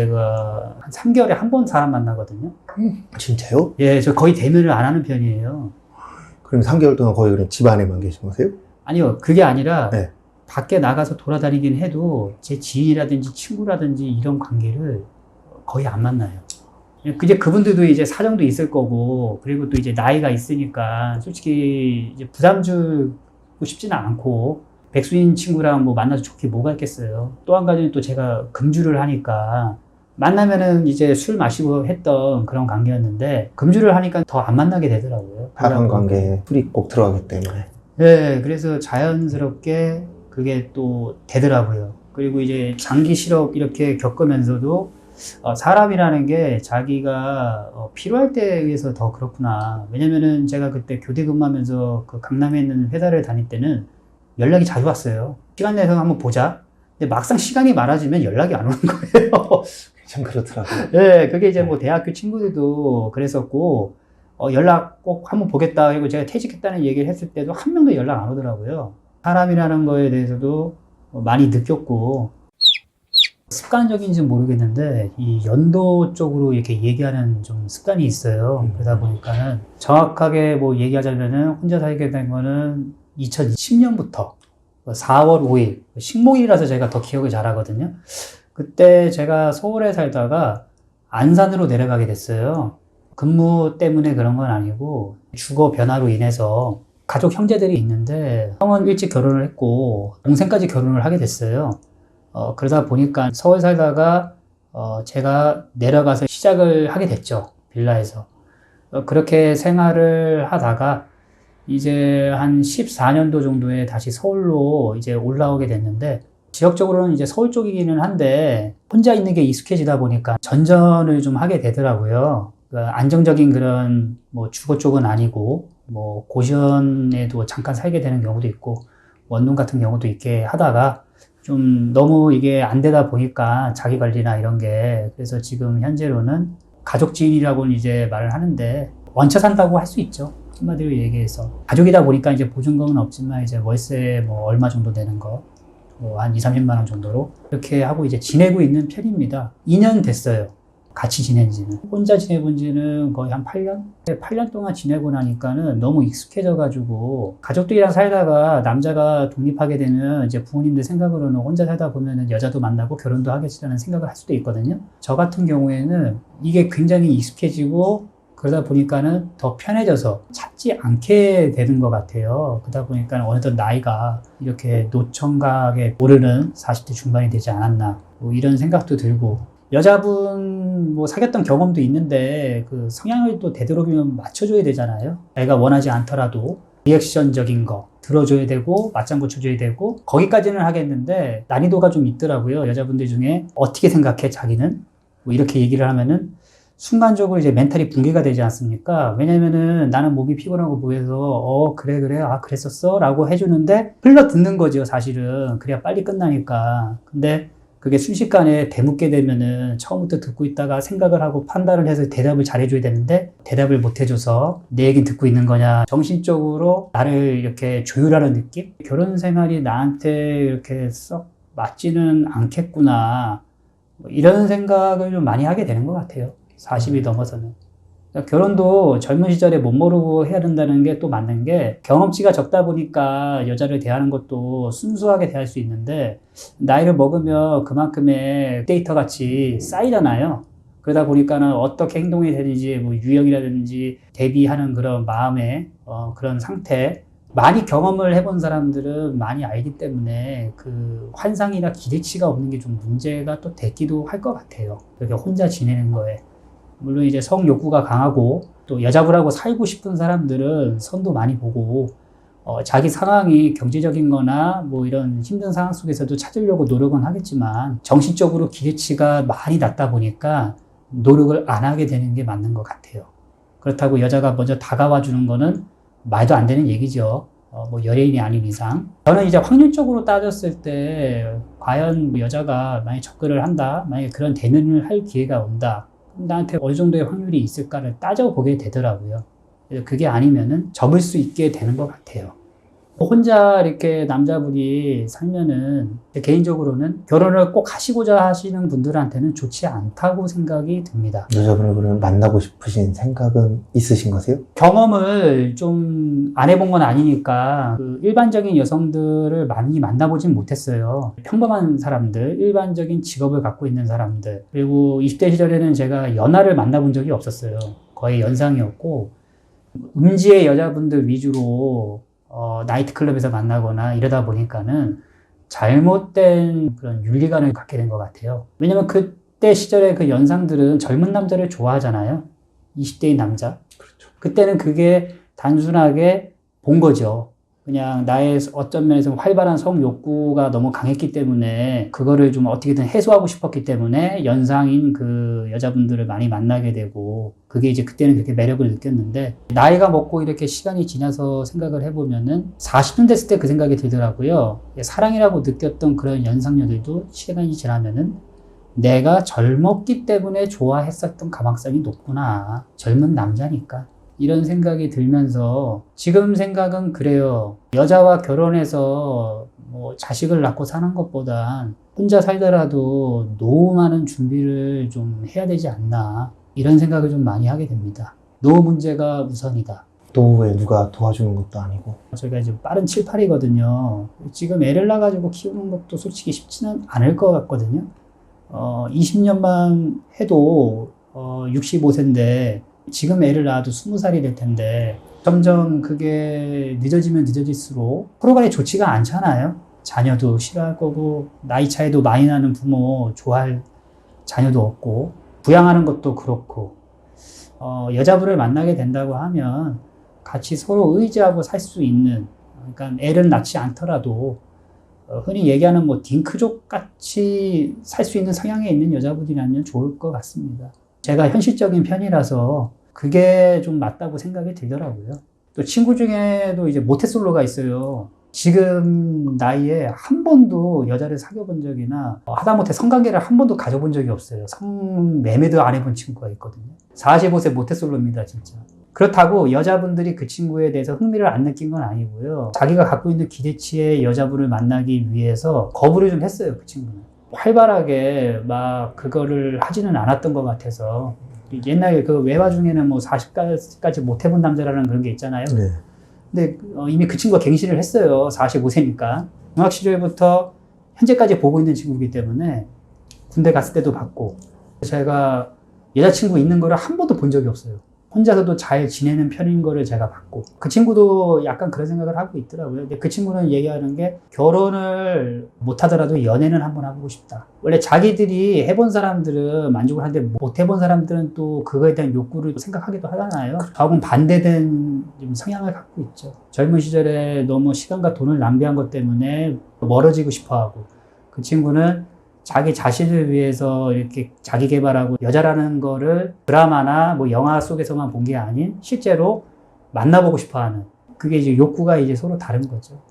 제가 한 3개월에 한 번 사람 만나거든요. 진짜요? 예, 저 거의 대면을 안 하는 편이에요. 그럼 3개월 동안 거의 그냥 집 안에만 계신 거세요? 아니요, 그게 아니라 네. 밖에 나가서 돌아다니긴 해도 제 지인이라든지 친구라든지 이런 관계를 거의 안 만나요. 이제 그분들도 이제 사정도 있을 거고, 그리고 또 이제 나이가 있으니까 솔직히 이제 부담 주고 싶지는 않고, 백수인 친구랑 뭐 만나서 좋게 뭐가 있겠어요. 또 한 가지는 또 제가 금주를 하니까, 만나면은 이제 술 마시고 했던 그런 관계였는데, 금주를 하니까 더 안 만나게 되더라고요. 하간 관계에 술이 꼭 들어가기 때문에. 네, 그래서 자연스럽게 그게 또 되더라고요. 그리고 이제 장기 실업 이렇게 겪으면서도 어, 사람이라는 게 자기가 어, 필요할 때에 의해서 더 그렇구나. 왜냐면은 제가 그때 교대 근무하면서 그 강남에 있는 회사를 다닐 때는 연락이 자주 왔어요. 시간 내서 한번 보자. 근데 막상 시간이 많아지면 연락이 안 오는 거예요. 참 그렇더라고요. 네, 그게 이제 뭐 대학교 친구들도 그랬었고, 어, 연락 꼭 한번 보겠다. 그리고 제가 퇴직했다는 얘기를 했을 때도 한 명도 연락 안 오더라고요. 사람이라는 거에 대해서도 어, 많이 느꼈고, 습관적인지는 모르겠는데, 이 연도 쪽으로 이렇게 얘기하는 좀 습관이 있어요. 음. 그러다 보니까는 정확하게 뭐 얘기하자면은 혼자 살게 된 거는 2010년부터 4월 5일, 식목일이라서 제가 더 기억을 잘 하거든요. 그때 제가 서울에 살다가 안산으로 내려가게 됐어요. 근무 때문에 그런 건 아니고 주거 변화로 인해서 가족 형제들이 있는데 형은 일찍 결혼을 했고 동생까지 결혼을 하게 됐어요. 어, 그러다 보니까 서울 살다가 어, 제가 내려가서 시작을 하게 됐죠. 빌라에서. 어, 그렇게 생활을 하다가 이제 한 14년도 정도에 다시 서울로 이제 올라오게 됐는데 지역적으로는 이제 서울 쪽이기는 한데 혼자 있는 게 익숙해지다 보니까 전전을 좀 하게 되더라고요. 그러니까 안정적인 그런 뭐 주거 쪽은 아니고 뭐 고시원에도 잠깐 살게 되는 경우도 있고 원룸 같은 경우도 있게 하다가 좀 너무 이게 안 되다 보니까 자기 관리나 이런 게 그래서 지금 현재로는 가족 지인이라고는 이제 말을 하는데 원쳐 산다고 할 수 있죠. 한마디로 얘기해서 가족이다 보니까 이제 보증금은 없지만 이제 월세 뭐 얼마 정도 되는 거 뭐한 2, 30만 원 정도로 이렇게 하고 이제 지내고 있는 편입니다. 2년 됐어요. 같이 지낸 지는. 혼자 지내본 지는 거의 한 8년? 8년 동안 지내고 나니까는 너무 익숙해져가지고 가족들이랑 살다가 남자가 독립하게 되면 이제 부모님들 생각으로는 혼자 살다 보면은 여자도 만나고 결혼도 하겠지라는 생각을 할 수도 있거든요. 저 같은 경우에는 이게 굉장히 익숙해지고 그러다 보니까는 더 편해져서 찾지 않게 되는 것 같아요. 그러다 보니까 어느덧 나이가 이렇게 노총각에 오르는 40대 중반이 되지 않았나. 뭐 이런 생각도 들고. 여자분 뭐 사귀었던 경험도 있는데 그 성향을 또 되도록이면 맞춰줘야 되잖아요. 애가 원하지 않더라도 리액션적인 거 들어줘야 되고 맞장구 쳐줘야 되고 거기까지는 하겠는데 난이도가 좀 있더라고요. 여자분들 중에 어떻게 생각해 자기는 뭐 이렇게 얘기를 하면은 순간적으로 이제 멘탈이 붕괴가 되지 않습니까? 왜냐면은 나는 몸이 피곤하고 뭐해서 어 그래 그래 아 그랬었어? 라고 해주는데 흘러 듣는 거죠 사실은. 그래야 빨리 끝나니까. 근데 그게 순식간에 대묻게 되면은 처음부터 듣고 있다가 생각을 하고 판단을 해서 대답을 잘해줘야 되는데 대답을 못 해줘서 내 얘기 듣고 있는 거냐. 정신적으로 나를 이렇게 조율하는 느낌? 결혼 생활이 나한테 이렇게 썩 맞지는 않겠구나. 뭐 이런 생각을 좀 많이 하게 되는 것 같아요 40이 넘어서는 그러니까 결혼도 젊은 시절에 못 모르고 해야 된다는 게 또 맞는 게 경험치가 적다 보니까 여자를 대하는 것도 순수하게 대할 수 있는데 나이를 먹으면 그만큼의 데이터 같이 쌓이잖아요. 그러다 보니까는 어떻게 행동이 되는지 뭐 유형이라든지 대비하는 그런 마음의 어, 그런 상태 많이 경험을 해본 사람들은 많이 알기 때문에 그 환상이나 기대치가 없는 게 좀 문제가 또 되기도 할 것 같아요. 그렇게 혼자 지내는 거에. 물론 이제 성 욕구가 강하고 또 여자분하고 살고 싶은 사람들은 선도 많이 보고 어, 자기 상황이 경제적인 거나 뭐 이런 힘든 상황 속에서도 찾으려고 노력은 하겠지만 정신적으로 기대치가 많이 낮다 보니까 노력을 안 하게 되는 게 맞는 것 같아요. 그렇다고 여자가 먼저 다가와 주는 거는 말도 안 되는 얘기죠. 어, 뭐 연예인이 아닌 이상. 저는 이제 확률적으로 따졌을 때 과연 뭐 여자가 만약 접근을 한다, 만약에 그런 대면을 할 기회가 온다. 나한테 어느 정도의 확률이 있을까를 따져보게 되더라고요. 그래서 그게 아니면은 접을 수 있게 되는 것 같아요. 혼자 이렇게 남자분이 살면은 개인적으로는 결혼을 꼭 하시고자 하시는 분들한테는 좋지 않다고 생각이 듭니다. 여자분을 그러면 만나고 싶으신 생각은 있으신 거세요? 경험을 좀 안 해본 건 아니니까 그 일반적인 여성들을 많이 만나보진 못했어요. 평범한 사람들, 일반적인 직업을 갖고 있는 사람들. 그리고 20대 시절에는 제가 연하를 만나본 적이 없었어요. 거의 연상이었고 음지의 여자분들 위주로 어, 나이트클럽에서 만나거나 이러다 보니까는 잘못된 그런 윤리관을 갖게 된 것 같아요. 왜냐면 그때 시절에 그 연상들은 젊은 남자를 좋아하잖아요. 20대의 남자. 그렇죠. 그때는 그게 단순하게 본 거죠. 그냥 나의 어떤 면에서 활발한 성 욕구가 너무 강했기 때문에 그거를 좀 어떻게든 해소하고 싶었기 때문에 연상인 그 여자분들을 많이 만나게 되고 그게 이제 그때는 그렇게 매력을 느꼈는데 나이가 먹고 이렇게 시간이 지나서 생각을 해보면은 40년 됐을 때 그 생각이 들더라고요. 사랑이라고 느꼈던 그런 연상녀들도 시간이 지나면은 내가 젊었기 때문에 좋아했었던 가망성이 높구나. 젊은 남자니까. 이런 생각이 들면서 지금 생각은 그래요. 여자와 결혼해서 뭐 자식을 낳고 사는 것보단 혼자 살더라도 노후 많은 준비를 좀 해야 되지 않나. 이런 생각을 좀 많이 하게 됩니다. 노후 문제가 우선이다. 노후에 누가 도와주는 것도 아니고. 저희가 이제 빠른 7, 8이거든요. 지금 애를 낳아가지고 키우는 것도 솔직히 쉽지는 않을 것 같거든요. 어, 20년만 해도 어, 65세인데 지금 애를 낳아도 20살이 될 텐데 점점 그게 늦어지면 늦어질수록 간에 좋지가 않잖아요. 자녀도 싫어할 거고 나이 차이도 많이 나는 부모 좋아할 자녀도 없고 부양하는 것도 그렇고 어, 여자분을 만나게 된다고 하면 같이 서로 의지하고 살 수 있는 그러니까 애를 낳지 않더라도 어, 흔히 얘기하는 뭐 딩크족 같이 살 수 있는 성향에 있는 여자분이라면 좋을 것 같습니다. 제가 현실적인 편이라서 그게 좀 맞다고 생각이 들더라고요. 또 친구 중에도 이제 모태솔로가 있어요. 지금 나이에 한 번도 여자를 사귀어 본 적이나 어, 하다못해 성관계를 한 번도 가져본 적이 없어요. 성매매도 안 해본 친구가 있거든요. 45세 모태솔로입니다, 진짜. 그렇다고 여자분들이 그 친구에 대해서 흥미를 안 느낀 건 아니고요. 자기가 갖고 있는 기대치의 여자분을 만나기 위해서 거부를 좀 했어요, 그 친구는. 활발하게 막 그거를 하지는 않았던 것 같아서. 옛날에 그 외화 중에는 뭐 40까지 못 해본 남자라는 그런 게 있잖아요. 네. 근데 어, 이미 그 친구가 갱신을 했어요. 45세니까. 중학 시절부터 현재까지 보고 있는 친구이기 때문에 군대 갔을 때도 봤고 제가 여자친구 있는 거를 한 번도 본 적이 없어요. 혼자서도 잘 지내는 편인 거를 제가 봤고 그 친구도 약간 그런 생각을 하고 있더라고요. 근데 그 친구는 얘기하는 게 결혼을 못 하더라도 연애는 한번 해보고 싶다. 원래 자기들이 해본 사람들은 만족을 하는데 못 해본 사람들은 또 그거에 대한 욕구를 생각하기도 하잖아요. 저하고는 반대된 좀 성향을 갖고 있죠. 젊은 시절에 너무 시간과 돈을 낭비한 것 때문에 멀어지고 싶어 하고 그 친구는 자기 자신을 위해서 이렇게 자기 개발하고 여자라는 거를 드라마나 뭐 영화 속에서만 본 게 아닌 실제로 만나보고 싶어 하는 그게 이제 욕구가 이제 서로 다른 거죠.